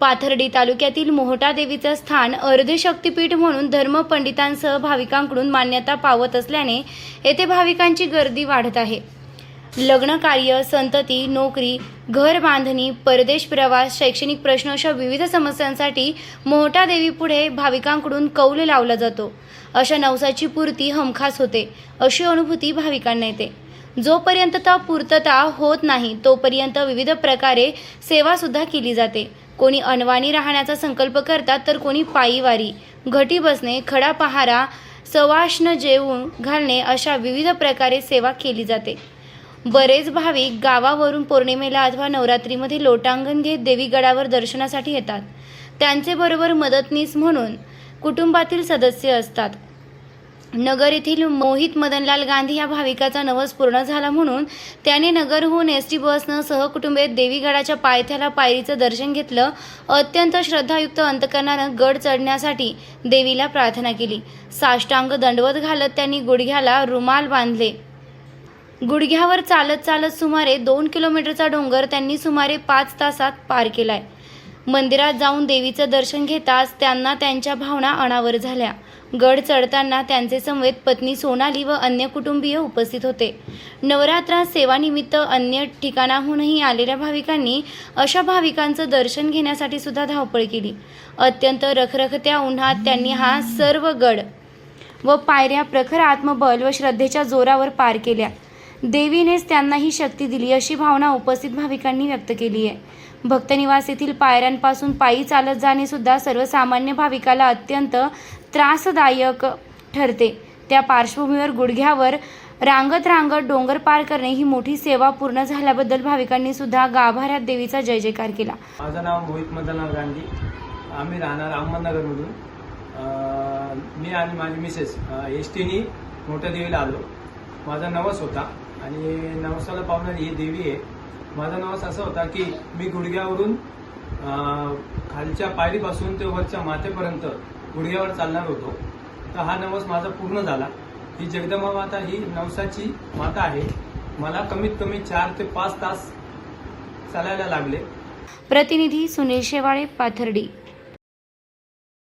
पाथर्डी तालुक्यातील मोहटा देवीचं स्थान अर्धे शक्तिपीठ म्हणून धर्मपंडितांसह भाविकांकडून मान्यता पावत असल्याने येथे भाविकांची गर्दी वाढत आहे. लग्न कार्य संतती नोकरी घर बांधणी परदेश प्रवास शैक्षणिक प्रश्न अशा विविध समस्यांसाठी मोहटा देवीपुढे भाविकांकडून कौल लावला जातो. अशा नवसाची पूर्ती हमखास होते अशी अनुभूती भाविकांना येते. जोपर्यंत त्या पूर्तता होत नाही तोपर्यंत विविध प्रकारे सेवासुद्धा केली जाते. कोणी अनवाणी राहण्याचा संकल्प करतात तर कोणी पायीवारी. घटी बसणे खडा पहारा सवाष्ण जेवून घालणे अशा विविध प्रकारे सेवा केली जाते. बरेच भाविक गावावरून पौर्णिमेला अथवा नवरात्रीमध्ये लोटांगण घेत देवीगडावर दर्शनासाठी येतात. त्यांचे बरोबर मदतनीस म्हणून कुटुंबातील सदस्य असतात. नगर येथील मोहित मदनलाल गांधी या भाविकाचा नवस पूर्ण झाला म्हणून त्याने नगरहून एस टी बसनं सहकुटुंबे देवीगडाच्या पायथ्याला पायरीचं दर्शन घेतलं. अत्यंत श्रद्धायुक्त अंतकरणानं गड चढण्यासाठी देवीला प्रार्थना केली. साष्टांग दंडवत घालत त्यांनी गुडघ्याला रुमाल बांधले. गुडघ्यावर चालत चालत सुमारे दोन किलोमीटरचा डोंगर त्यांनी सुमारे पाच तासात पार केलाय. मंदिरात जाऊन देवीचं दर्शन घेताच त्यांना त्यांच्या भावना अनावर झाल्या. गड चढताना त्यांचे समवेत पत्नी सोनाली व अन्य कुटुंबीय उपस्थित होते. नवरात्रात सेवानिमित्त अन्य ठिकाणाहूनही आलेल्या भाविकांनी अशा भाविकांचं दर्शन घेण्यासाठी सुद्धा धावपळ केली. अत्यंत रखरखत्या उन्हात त्यांनी हा सर्व गड व पायऱ्या प्रखर आत्मबल व श्रद्धेच्या जोरावर पार केल्या. देवीनेच त्यांना ही शक्ती दिली अशी भावना उपस्थित भाविकांनी व्यक्त केली आहे. भक्तनिवास येथील पायऱ्यांपासून पायी चालत जाणे सुद्धा सर्वसामान्य भाविकाला अत्यंत त्रासदायक ठरते. त्या पार्श्वभूमीवर गुडघ्यावर रांगत रांगत डोंगर पार करणे ही मोठी सेवा पूर्ण झाल्याबद्दल भाविकांनी सुद्धा गाभाऱ्यात देवीचा जय जयकार केला. माझं नाव मोहित मदनलाल गांधी. आम्ही राहणार अहमदनगरमधून. मी आणि माझी मिसेस एस टीनी मोठ्या देवीला आलो. माझा नवस होता. आणि नवसाला पावणारी ही देवी आहे. माझा नवस असा होता की मी गुडघ्यावरून खालच्या पायरीपासून ते वरच्या माथेपर्यंत गुडघ्यावर चालणार होतो. तर हा नवस माझा पूर्ण झाला. ही जगदंबा माता ही नवसाची माता आहे. मला कमीत कमी चार ते पाच तास चालायला लागले. प्रतिनिधी सुनील शेवाळे पाथर्डी.